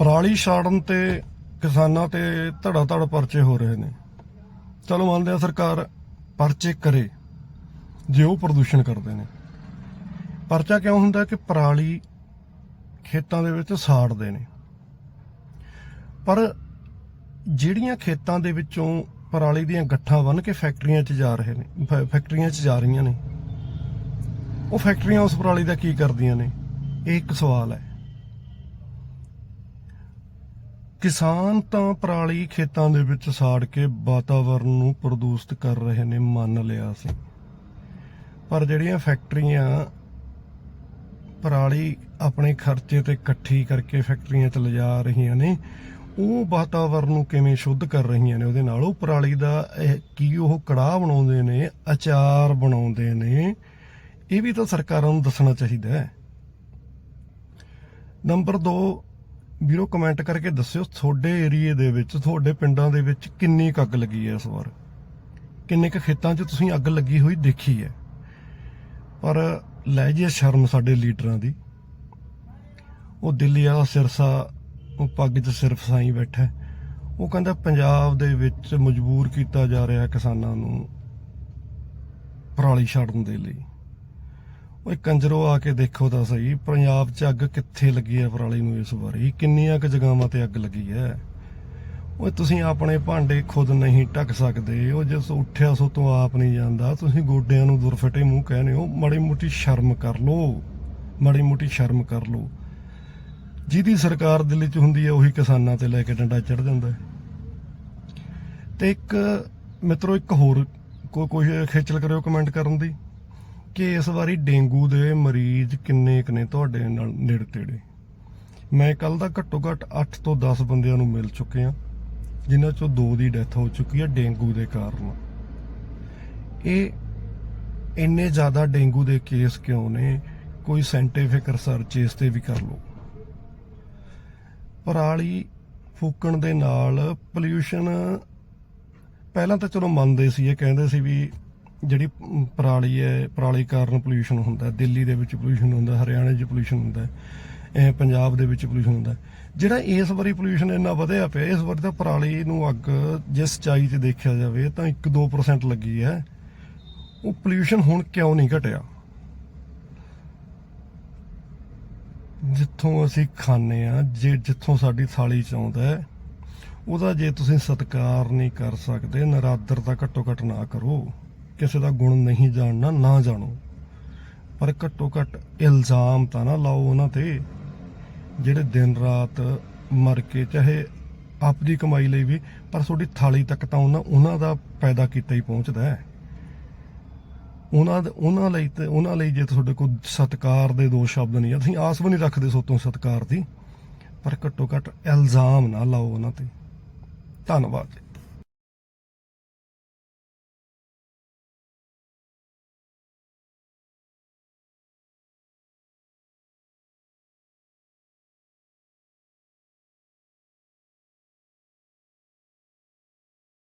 ਪਰਾਲੀ ਸਾੜਨ ਤੇ ਕਿਸਾਨਾਂ ਤੇ ਧੜਾ ਧੜ ਪਰਚੇ ਹੋ ਰਹੇ ਨੇ। ਚਲੋ ਮੰਨਦੇ ਆ ਸਰਕਾਰ ਪਰਚੇ ਕਰੇ, ਜੇ ਉਹ ਪ੍ਰਦੂਸ਼ਣ ਕਰਦੇ ਨੇ। ਪਰਚਾ ਕਿਉਂ ਹੁੰਦਾ ਕਿ ਪਰਾਲੀ ਖੇਤਾਂ ਦੇ ਵਿੱਚ ਸਾੜਦੇ ਨੇ। ਪਰ ਜਿਹੜੀਆਂ ਖੇਤਾਂ ਦੇ ਵਿੱਚੋਂ ਪਰਾਲੀ ਦੀਆਂ ਗੱਠਾਂ ਬੰਨ ਕੇ ਫੈਕਟਰੀਆਂ 'ਚ ਜਾ ਰਹੇ ਨੇ, ਫੈ- ਫੈਕਟਰੀਆਂ 'ਚ ਜਾ ਰਹੀਆਂ ਨੇ, ਉਹ ਫੈਕਟਰੀਆਂ ਉਸ ਪਰਾਲੀ ਦਾ ਕੀ ਕਰਦੀਆਂ ਨੇ? ਇਹ ਇੱਕ ਸਵਾਲ ਹੈ। ਕਿਸਾਨ ਤਾਂ ਪਰਾਲੀ ਖੇਤਾਂ ਦੇ ਵਿੱਚ ਸਾੜ ਕੇ ਵਾਤਾਵਰਣ ਨੂੰ ਪ੍ਰਦੂਸ਼ਿਤ ਕਰ ਰਹੇ ਨੇ, ਮੰਨ ਲਿਆ ਸੀ। ਪਰ ਜਿਹੜੀਆਂ ਫੈਕਟਰੀਆਂ ਪਰਾਲੀ ਆਪਣੇ ਖਰਚੇ ਤੇ ਇਕੱਠੀ ਕਰਕੇ ਫੈਕਟਰੀਆਂ 'ਚ ਲਿਜਾ ਰਹੀਆਂ ਨੇ, ਉਹ ਵਾਤਾਵਰਣ ਨੂੰ ਕਿਵੇਂ ਸ਼ੁੱਧ ਕਰ ਰਹੀਆਂ ਨੇ ਉਹਦੇ ਨਾਲ? ਉਹ ਪਰਾਲੀ ਦਾ ਇਹ ਕੀ ਉਹ ਕੜਾਹ ਬਣਾਉਂਦੇ ਨੇ, ਅਚਾਰ ਬਣਾਉਂਦੇ ਨੇ? ਇਹ ਵੀ ਤਾਂ ਸਰਕਾਰਾਂ ਨੂੰ ਦੱਸਣਾ ਚਾਹੀਦਾ ਹੈ। ਨੰਬਰ 2 ਵੀਰੋ ਕਮੈਂਟ ਕਰਕੇ ਦੱਸਿਓ ਤੁਹਾਡੇ ਏਰੀਏ ਦੇ ਵਿੱਚ, ਤੁਹਾਡੇ ਪਿੰਡਾਂ ਦੇ ਵਿੱਚ ਕਿੰਨੀ ਕੁ ਅੱਗ ਲੱਗੀ ਹੈ ਇਸ ਵਾਰ? ਕਿੰਨੇ ਕੁ ਖੇਤਾਂ 'ਚ ਤੁਸੀਂ ਅੱਗ ਲੱਗੀ ਹੋਈ ਦੇਖੀ ਹੈ? ਪਰ ਲੈ ਜੇ ਸ਼ਰਮ ਸਾਡੇ ਲੀਡਰਾਂ ਦੀ। ਉਹ ਦਿੱਲੀ ਵਾਲਾ ਸਿਰਸਾ, ਉਹ ਪੱਗ 'ਚ ਸਿਰ ਫਸਾਈ ਬੈਠਾ ਉਹ ਕਹਿੰਦਾ ਪੰਜਾਬ ਦੇ ਵਿੱਚ ਮਜਬੂਰ ਕੀਤਾ ਜਾ ਰਿਹਾ ਕਿਸਾਨਾਂ ਨੂੰ ਪਰਾਲੀ ਛੱਡਣ ਦੇ ਲਈ। ਓਏ ਕੰਜਰੋ, ਆ ਕੇ ਦੇਖੋ ਤਾਂ ਸਹੀ, ਪੰਜਾਬ 'ਚ ਅੱਗ ਕਿੱਥੇ ਲੱਗੀ ਹੈ ਪਰਾਲੀ ਨੂੰ ਇਸ ਵਾਰੀ? ਕਿੰਨੀਆਂ ਕੁ ਜਗ੍ਹਾਵਾਂ ਤੇ ਅੱਗ ਲੱਗੀ ਹੈ ਓਏ ਤੁਸੀਂ ਆਪਣੇ ਭਾਂਡੇ ਖੁਦ ਨਹੀਂ ਢੱਕ ਸਕਦੇ, ਉਹ ਜਿਸ ਉੱਠਿਆ ਸੋ ਤੋਂ ਆਪ ਨਹੀਂ ਜਾਂਦਾ, ਤੁਸੀਂ ਗੋਡਿਆਂ ਨੂੰ ਦੁਰਫਟੇ ਮੂੰਹ ਕਹਿੰਦੇ ਹੋ, ਮਾੜੀ ਮੋਟੀ ਸ਼ਰਮ ਕਰ ਲਓ, ਮਾੜੀ ਮੋਟੀ ਸ਼ਰਮ ਕਰ ਲਓ। ਜਿਹਦੀ ਸਰਕਾਰ ਦਿੱਲੀ 'ਚ ਹੁੰਦੀ ਹੈ ਉਹੀ ਕਿਸਾਨਾਂ ਤੇ ਲੈ ਕੇ ਡੰਡਾ ਚੜ ਜਾਂਦਾ ਤੇ ਇੱਕ, ਮਿੱਤਰੋ, ਇੱਕ ਹੋਰ ਕੋਈ ਕੋਈ ਖੇਚਲ ਕਰਿਓ ਕਮੈਂਟ ਕਰਨ ਦੀ। ਕਿ ਇਸ ਵਾਰੀ ਡੇਂਗੂ ਦੇ ਮਰੀਜ਼ ਕਿੰਨੇ ਕੁ ਨੇ ਤੁਹਾਡੇ ਨਾਲ ਨੇੜੇ ਤੇੜੇ? ਮੈਂ ਕੱਲ ਦਾ ਘੱਟੋ ਘੱਟ 8 ਤੋਂ 10 ਬੰਦਿਆਂ ਨੂੰ ਮਿਲ ਚੁੱਕੇ ਆ ਜਿਨ੍ਹਾਂ ਚੋਂ ਦੋ ਦੀ ਡੈਥ ਹੋ ਚੁੱਕੀ ਹੈ ਡੇਂਗੂ ਦੇ ਕਾਰਨ। ਇਹ ਇੰਨੇ ਜ਼ਿਆਦਾ ਡੇਂਗੂ ਦੇ ਕੇਸ ਕਿਉਂ ਨੇ? ਕੋਈ ਸਾਇੰਟੀਫਿਕ ਰਿਸਰਚ ਇਸ ਤੇ ਵੀ ਕਰ ਲਓ। ਪਰਾਲੀ ਫੂਕਣ ਦੇ ਨਾਲ ਪੋਲਿਊਸ਼ਨ ਪਹਿਲਾਂ ਤਾਂ ਚਲੋ ਮੰਨਦੇ ਸੀ, ਇਹ ਕਹਿੰਦੇ ਸੀ ਵੀ ਜਿਹੜੀ ਪਰਾਲੀ ਹੈ, ਪਰਾਲੀ ਕਾਰਨ ਪੋਲਿਊਸ਼ਨ ਹੁੰਦਾ ਦਿੱਲੀ ਦੇ ਵਿੱਚ ਪੋਲਿਊਸ਼ਨ ਹੁੰਦਾ ਹਰਿਆਣੇ 'ਚ ਪੋਲਿਊਸ਼ਨ ਹੁੰਦਾ ਪੰਜਾਬ ਦੇ ਵਿੱਚ ਪੋਲਿਊਸ਼ਨ ਹੁੰਦਾ ਜਿਹੜਾ ਇਸ ਵਾਰੀ ਪੋਲਿਊਸ਼ਨ ਇੰਨਾ ਵਧਿਆ ਪਿਆ, ਇਸ ਵਾਰੀ ਤਾਂ ਪਰਾਲੀ ਨੂੰ ਅੱਗ ਜਿਸ ਚਾਈ 'ਚ ਦੇਖਿਆ ਜਾਵੇ ਤਾਂ 1-2% ਲੱਗੀ ਹੈ। ਉਹ ਪੋਲਿਊਸ਼ਨ ਹੁਣ ਕਿਉਂ ਨਹੀਂ ਘਟਿਆ? ਜਿੱਥੋਂ ਅਸੀਂ ਖਾਂਦੇ ਆ ਜੇ ਜਿੱਥੋਂ ਸਾਡੀ ਥਾਲੀ ਚ ਆਉਂਦਾ ਉਹਦਾ ਜੇ ਤੁਸੀਂ ਸਤਿਕਾਰ ਨਹੀਂ ਕਰ ਸਕਦੇ, ਨਰਾਦਰ ਤਾਂ ਘੱਟੋ ਘੱਟ ਨਾ ਕਰੋ। ਕਿਸੇ ਦਾ ਗੁਣ ਨਹੀਂ ਜਾਣਨਾ ਨਾ ਜਾਣੋ। ਪਰ ਘੱਟੋ ਘੱਟ ਇਲਜ਼ਾਮ ਤਾਂ ਨਾ ਲਾਓ ਉਹਨਾਂ ਤੇ ਜਿਹੜੇ ਦਿਨ ਰਾਤ ਮਰ ਕੇ ਚਾਹੇ ਆਪਦੀ ਕਮਾਈ ਲਈ ਵੀ ਪਰ ਤੁਹਾਡੀ ਥਾਲੀ ਤੱਕ ਤਾਂ ਉਹਨਾਂ ਉਹਨਾਂ ਦਾ ਪੈਦਾ ਕੀਤਾ ਹੀ ਪਹੁੰਚਦਾ ਹੈ। ਉਹਨਾਂ ਦੇ- ਉਹਨਾਂ ਲਈ ਤੇ ਉਹਨਾਂ ਲਈ ਜੇ ਤੁਹਾਡੇ ਕੋਲ ਸਤਕਾਰ ਦੇ ਦੋ ਸ਼ਬਦ ਨਹੀਂ ਆ, ਤੁਸੀਂ ਆਸ ਵੀ ਨਹੀਂ ਰੱਖਦੇ ਸੋ ਤੋਂ ਸਤਕਾਰ ਦੀ। ਪਰ ਘੱਟੋ ਘੱਟ ਇਲਜ਼ਾਮ ਨਾ ਲਾਓ ਉਹਨਾਂ ਤੇ। ਧੰਨਵਾਦ ਜੀ।